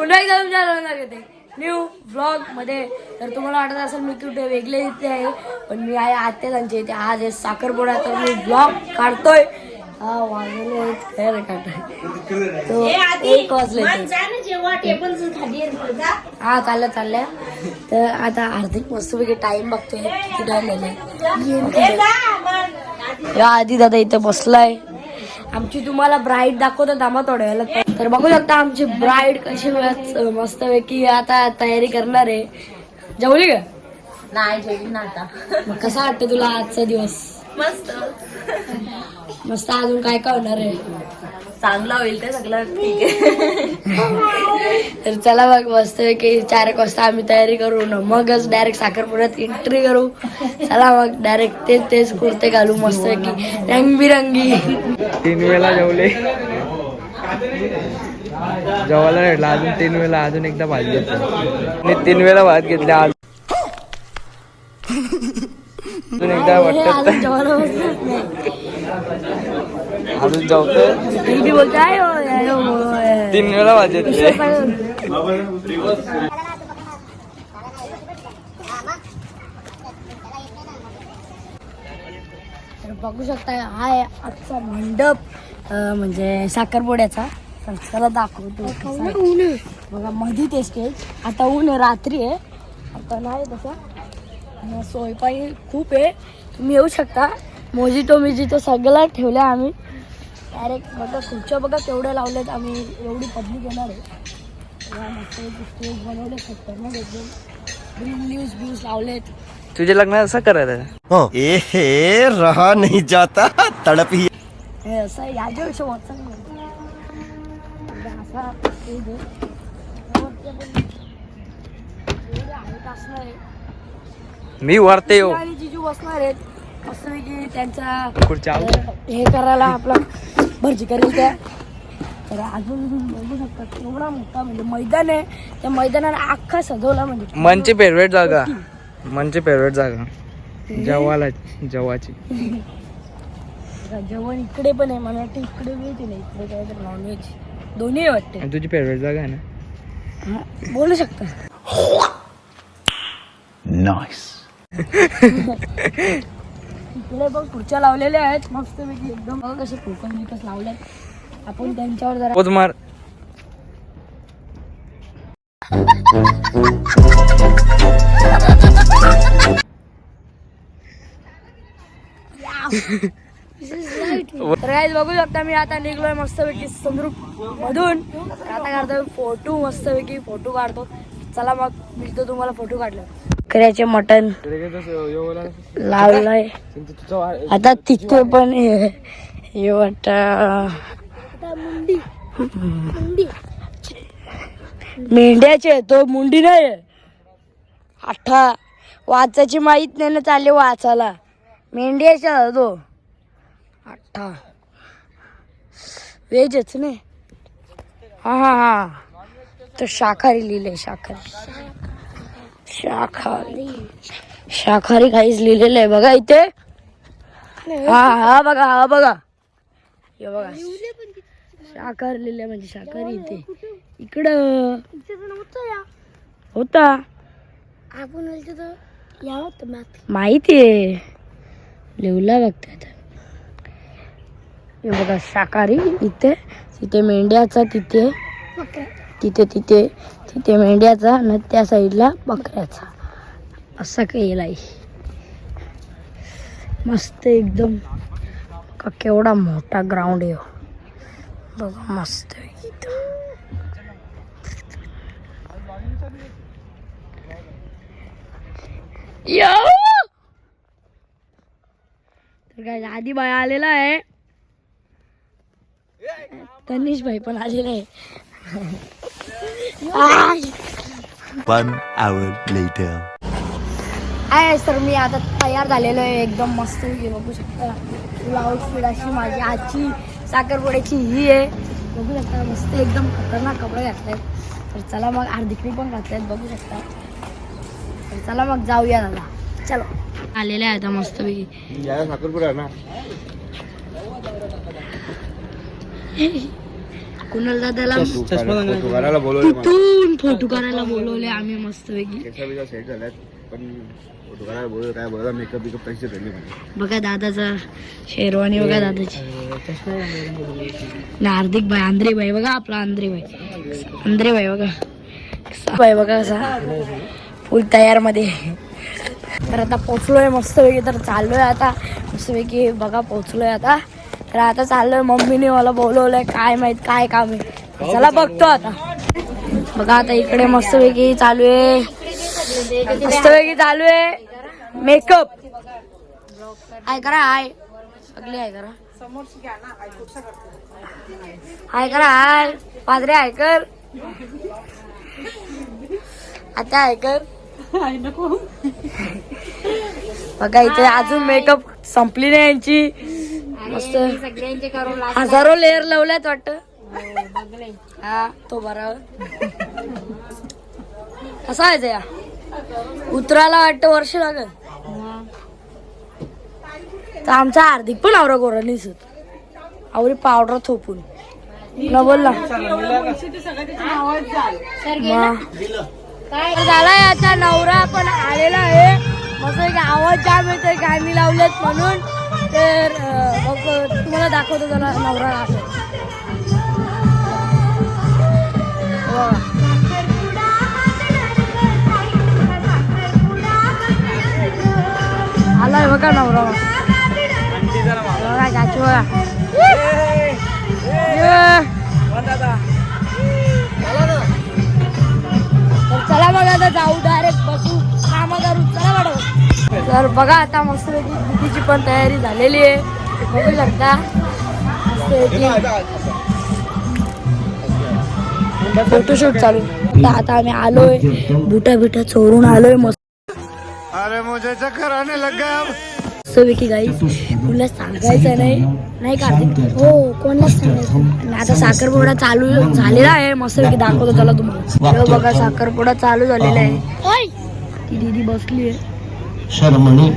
पुन्हा एकदा तुमच्या सर्वांना घेते न्यू ब्लॉगमध्ये तर तुम्हाला वाटत असेल मी कुठे वेगळे इथे आहे पण मी आहे आत्या त्यांच्या इथे. आज आहे साखरपुडा तर मी ब्लॉग काढतोय. हा वाजले खैर काढतोय. तो एक वाजले. हा चाललं चाललंय. तर आता अर्धिक मस्तपैकी टाइम बघतोय. किती टाइम झाले? या आधी दादा इथं बसलाय. आमची तुम्हाला ब्राईड दाखवतो थांबा थोड्या वेळाला तर बघू शकता आमची ब्राईड कशी मस्त पैकी आता तयारी करणार आहे. जेवली का? नाही जेवण आता. मग कसा वाटतं तुला आजचा दिवस? मस्त. मस्त अजून काय काय होणार आहे? चांगला होईल ते सगळं ठीक आहे. तर चला बघ मस्त की चार एक वाजता आम्ही तयारी करू ना मगच डायरेक्ट साखरपुड्यात एंट्री करू. चला मग डायरेक्ट तेच तेच कुर्ते घालू मस्त की रंगबिरंगी. तीन वेळा जेवले. जेवायला भेटला अजून तीन वेळा अजून एकदा भात घेतला. आणि तीन वेळा भात घेतले आज. अजून एकदा वाटत अजून जेवतो ती बी बोलते "आय हो, आय हो, होय." तीन वेळा तर बघू शकता हा आहे आजचा मंडप म्हणजे साखरपुड्याचा. तर चला दाखवतो. बघा मध्ये ते स्टेज आता ऊन आहे रात्री आहे. आता नाही तसा. सोयपाई खूप आहे. तुम्ही येऊ शकता. मोजिटो मिजिटो सगळं ठेवलं आम्ही. डायरेक्ट बघा खुर्च्या बघा केवढ्या लावल्यात आम्ही एवढी पब्लिक येणार आहे. स्टेज बनवले खतरनाक एकदम. ग्रीन न्यूज ब्यूज लावलेत. तुझ्या लग्नात असं करायचं ए हे रहा नहीं जाता तड़प ही. हे असं height असणार आहे. मी वरते येऊ आणि जिजू बसणार आहेत. मस्तपैकी त्यांचा खुर्च्या. हे करायला आपला भरजी करेल त्या. तर अजून बघू शकता एवढा मोठा म्हणजे मैदान आहे. त्या मैदानाला अख्खा सजवला म्हणजे. मनची फेवरेट जागा. मनची फेवरेट जागा. जेवायला जेवाची जेवण इकडे पण आहे मला वाटतं इकडे व्हेज नाही इकडे काय तर नॉनव्हेज दोन्ही वाटते. आणि तुझी फेवरेट जागा आहे ना? हा, बोलू शकता. इकडे पण खुर्च्या लावलेल्या आहेत. मस्त पैकी एकदम. बघा कसे फोकस बिकस लावल्यात आपण त्यांच्यावर जरा पोच मार. तर guys बघू शकता मी आता निघलोय मस्तपैकी समृप मधून. आता काढतोय फोटो मस्तपैकी फोटो काढतो. चला मग मी तो तुम्हाला फोटो काढला. बकऱ्याचे मटन लावलंय. आता तिथे पण हे- हे मेंढ्याचे तो मुंडी नाही आठा वाचाची माहीत नाही ना चालले वाचाला मेंढ्याचा तो. आठा व्हेजच नाही हा हा हा. तो शाकाहारी लिहिलंय शाकाहारी. शाकाहारी. शाकाहारी काहीच लिहिलेलं आहे. बघा इथे. हा हा बघा हा बघा. हे बघा. शाकाहारी लिहिलंय म्हणजे शाकाहारी इथे. इकडं. होता माहिती आहे. लिवला बघतात हे बघा शाकाहारी इथे. तिथे मेंढ्याचा तिथे. तिथे तिथे तिथे मेंढ्याचा आणि त्या साईडला बकऱ्याचा. असा केला आहे. मस्त एकदम. का केवढा मोठा ग्राउंड आहे हो. बघा मस्त आहे इथं. तर काय आधी बाय आलेला आहे. तनिष भाई पण आलेला आहे. One hour later. आहे सर मी आता तयार झालेलो आहे. एकदम मस्त हे बघू शकता. आउटफिट अशी माझी आजची साखरपुड्याची ही आहे. बघू शकता मस्त एकदम खतरनाक कपडे घातलेत. तर चला मग अर्धिकरी पण घातल्यात बघू शकता. तर चला मग जाऊया दादा. चलो. आलेले आहे आता मस्तपैकी. साखरपुडा ना. कुणाल दादाला फोटो काढायला बोलवले मला. कुठून फोटो बोलवले आम्ही मस्त पैकी. केसा बिसा सेट झाल्यात पण फोटो काढायला बोलवलं काय बोलला मेकअप बिकअप पैसे दिले म्हणजे बघा दादाचा शेरवानी बघा दादाची. ना हार्दिक भाई आंध्रे भाई बघा आपला आंध्रे भाई आंध्रे भाई बघा. कसा भाई बघा कसा फुल तयारमध्ये तर आता पोचलोय मस्तपैकी तर चाललोय आता. मस्तपैकी बघा पोचलोय आता. तर आता चाललोय मम्मीने मला बोलवलंय काय माहीत काय काम आहे. चला बघतो आता. बघा आता इकडे मस्तपैकी चालू आहे. मस्तपैकी चालू आहे. मेकअप आय करा आय सगळे आय करा. आय करा आय पादरे हाय कर. आता ऐकर कर. बघा इथे अजून मेकअप संपली नाही यांची. मस्त. हजारो लेअर लावल्यात वाटत. हा तो बरा. कसा आहे या उतरायला वाटतं वर्ष लागल. तर आमचा हार्दिक पण आवरा गोरा दिसत आवरी पावडर थोपून. न बोलला मग झालाय आता नवरा पण आलेला आहे. मस्त आवाज जाम येतोय गाणी लावलेत म्हणून. तर तुम्हाला दाखवतो त्याला नवरा आहे. आलाय बघा नवरा. बघा चाचू बघा. तर चला मग आता जाऊ डायरेक्ट. तर बघा आता मस्त दिदीची पण तयारी झालेली आहे. बघू शकता. फोटोशूट चालू. आता आम्ही आलोय. बुटा बिटा चोरून आलोय. मस्त अरे मुझे चक्कर आने लग गया अब। मस्तपैकी गाईस कुणाला सांगायचं नाही. नाही का? हो कोणालाच सांगायचं? आता साखरपुडा चालू झालेला आहे. मस्तपैकी दाखवतो त्याला तुम्हाला. बघा साखरपुडा चालू झालेला आहे. ती दीदी बसली आहे. शर्मणी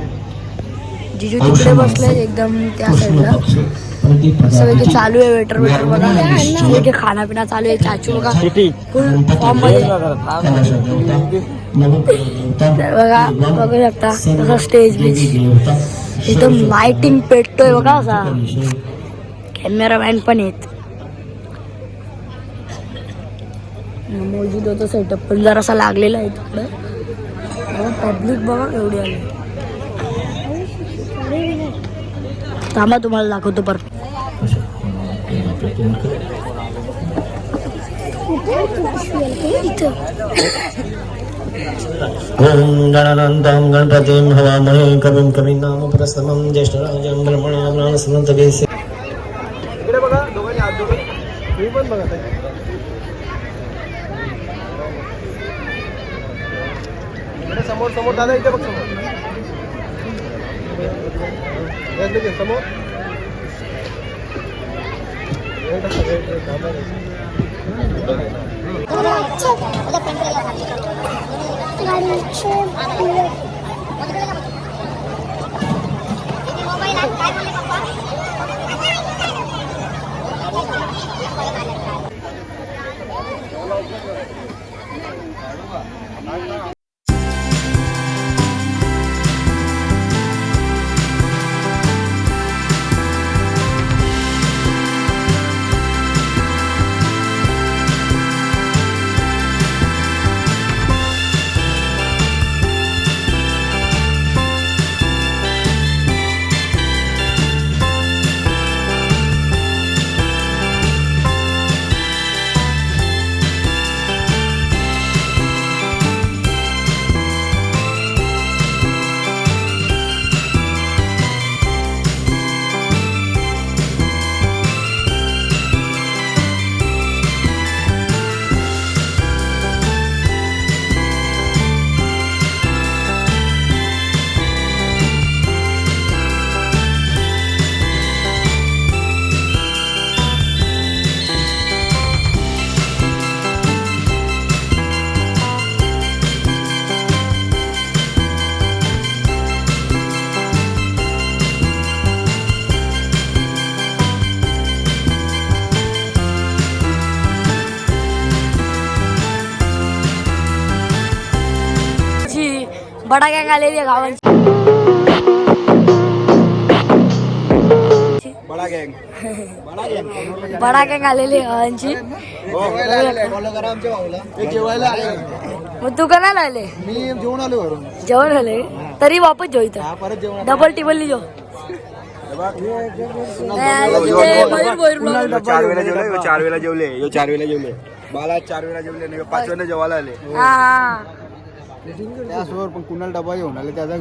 जिजू तिकडे बसले एकदम त्या साईडला चालू आहे वेटर वेटर बघा. खाना पिना चालू आहे चाचू बघा. फुल फॉर्ममध्ये. तर बघा बघू शकता. तसं स्टेज एकदम लाइटिंग पेटतोय बघा असा. कॅमेरामॅन पण आहेत. मोजूद सेटअप पण जरासा लागलेला आहे तिकडं. पब्लिक बघा एवढी आली. थांबा तुम्हाला दाखवतो परत. ओम गणानन्तं गणपतिं हवामहे कवी कवी नाम ज्येष्ठ ज्येष्ठराजं ब्रह्मणा प्राणसनन्तकेस्य इकडे समोर दादा इथे बघ समोर समोर बडा गँग आलेली आहे गावांची. बडा गँग. बडा गँग. आलेली आहे गावांची. जेवायला आले. मग तू का नाही आले? मी जेवण आलो घरून. जेवण आले तरी वापस जेव इथं. परत जेवण डबल टिबल जेव. vlog. चार वेळा जेवले चार वेळा जेवले ह्यो चार वेळा जेवले. मला चार वेळा जेवले नाही पाच वेळा जेवायला आले. हा हा. त्यासोबत पण कुणाला डबा घेऊन आले त्याचा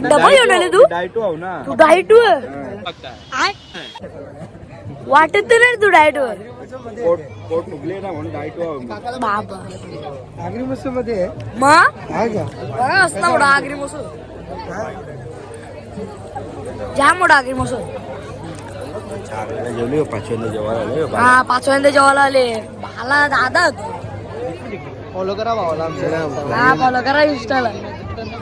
डबा घेऊन आले तू? डायटो आहो ना. तू आय. वाटत तर नाही तू डाएट वर पोट पोट फुगले ना म्हणून डायटो आहो मी. बाबा. आगरी मस्त मध्ये मग असता आगरी मसूर जाम मोठा आगरी मसूर जेवले ह्यो पाच वेळा जेवायला आले हा पाचव्यांदा जेवायला आले मला दादा फॉलो करा भावाला हा फॉलो करा इंस्टाला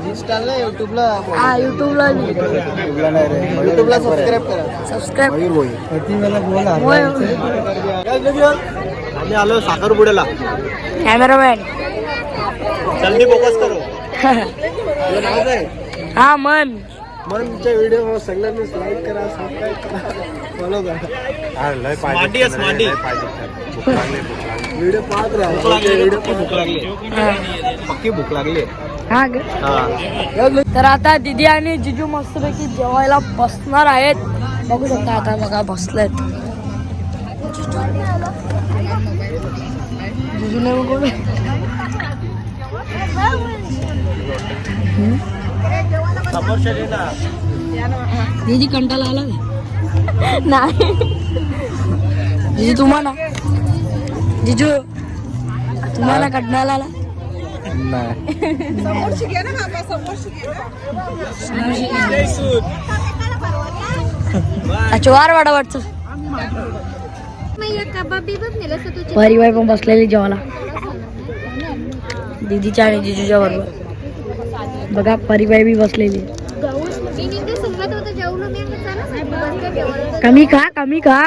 इंस्टाला युट्यूबला हा युट्यूबला युट्यूबला नाही. रे. युट्यूबला सबस्क्राईब करा. सबस्क्राईब मयूर भोई. मला बोला होय. आम्ही आलो साखरपुड्याला कॅमेरामॅन जल्दी फोकस करो. हा मन. म्हणून तुमच्या व्हिडिओ सगळ्यांनी लाईक करा सबस्क्राईब करा. फॉलो करा. व्हिडिओ पाहत राहा. व्हिडिओ पण भूक लागली. पक्की भूक लागली. हा ग. तर आता दीदी आणि जिजू मस्तपैकी जेवायला बसणार आहेत. बघू शकता आता बघा बसलेत. जिजूने बघू. दीदी कंटाळा आला? नाही. जिजू तुम्हाला? जिजू तुम्हाला कंटाळा आला? अच्छा वार वाडा वाटचं परिवार पण बसलेली जेवायला. दीदीच्या आणि जिजूच्या बरोबर. बघा परिवार बी बसलेली. कमी खा कमी खा.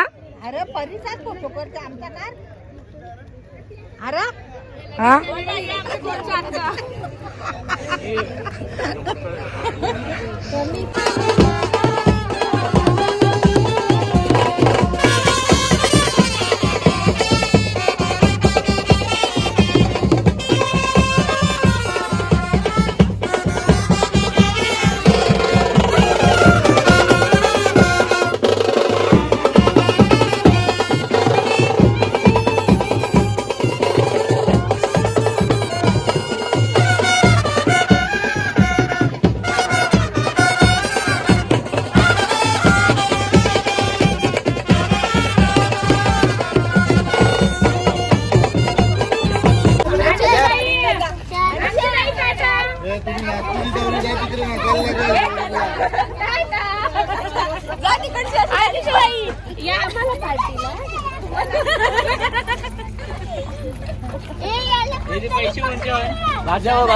अरे परिसर फोटो करते आमचा कार. अरे? हा?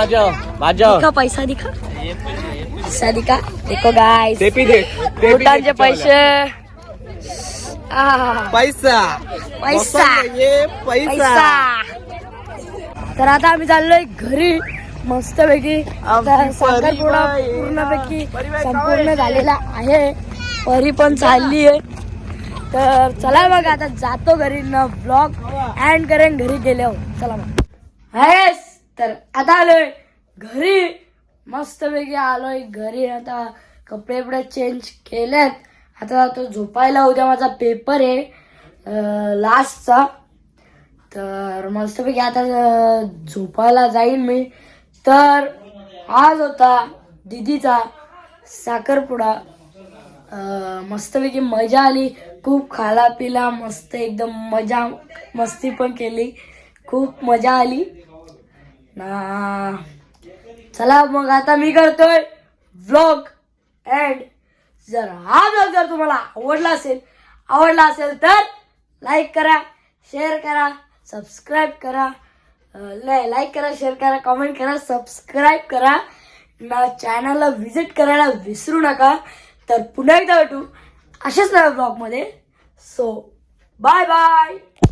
दिखा पैसा दिखा. पैसा दिखा. देखो गाइस ते पी दे भूटानचे पैसे. पैसा. पैसा. ये पैसा. तर आता आम्ही चाललोय घरी. मस्तपैकी. साखरपुडा पूर्णपैकी संपूर्ण झालेला आहे. परी पण चालली आहे. तर चला मग आता जातो घरी न ब्लॉग एंड करेन घरी गेल्यावर. चला मग. हेस तर आता आलोय घरी. मस्तपैकी आलोय घरी. आता कपडे बिपडे चेंज केलेत. आता जातो झोपायला उद्या माझा पेपर आहे लास्टचा तर मस्तपैकी आता झोपायला जाईन मी. तर आज होता दिदीचा साखरपुडा. मस्तपैकी मजा आली. खूप खाला पिला मस्त एकदम मजा मस्ती पण केली. खूप मजा आली. ना. चला मग आता मी करतोय व्लॉग अँड जर हा व्लॉग जर तुम्हाला आवडला असेल आवडला असेल तर लाईक करा शेअर करा सबस्क्राईब करा. नाही लाईक करा शेअर करा कमेंट करा सबस्क्राईब करा. ना चॅनलला व्हिजिट करायला विसरू नका. तर पुन्हा एकदा भेटू अशाच नव्या ब्लॉगमध्ये सो बाय बाय